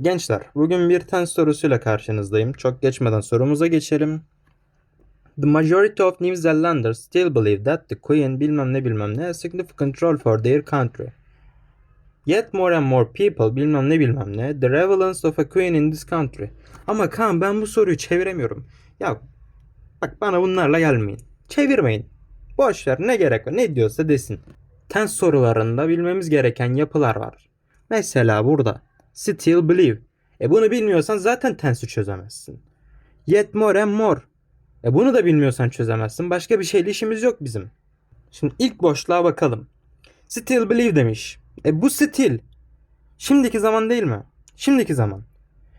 Gençler, bugün bir tens sorusuyla karşınızdayım. Çok geçmeden sorumuza geçelim. The majority of New Zealanders still believe that the Queen bilmem ne bilmem ne has significant role for their country. Yet more and more people bilmem ne bilmem ne the relevance of a queen in this country. Ama Kaan ben bu soruyu çeviremiyorum. Ya bak bana bunlarla gelmeyin. Çevirmeyin. Boş ver ne gerek var ne diyorsa desin. Tens sorularında bilmemiz gereken yapılar var. Mesela burada still believe. E bunu bilmiyorsan zaten tense'i çözemezsin. Yet more and more. E bunu da bilmiyorsan çözemezsin. Başka bir şeyle işimiz yok bizim. Şimdi ilk boşluğa bakalım. Still believe demiş. E bu still. Şimdiki zaman değil mi? Şimdiki zaman.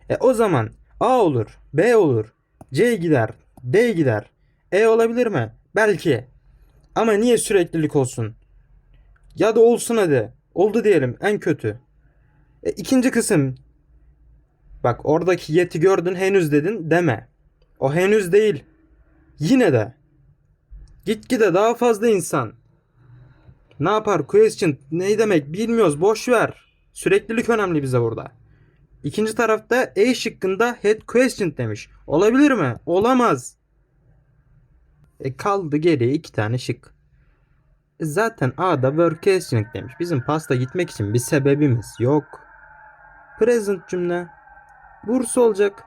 E o zaman A olur, B olur, C gider, D gider. E olabilir mi? Belki. Ama niye süreklilik olsun? Ya da olsun hadi. Oldu diyelim en kötü. E, ikinci kısım. Bak oradaki yeti gördün henüz dedin deme. O henüz değil. Yine de. Gitgide daha fazla insan. Ne yapar? Question ne demek bilmiyoruz. Boş ver. Süreklilik önemli bize burada. İkinci tarafta E şıkkında head question demiş. Olabilir mi? Olamaz. E kaldı geriye iki tane şık. E zaten A'da work questioning demiş. Bizim pasta gitmek için bir sebebimiz yok. Present cümle. Burs olacak.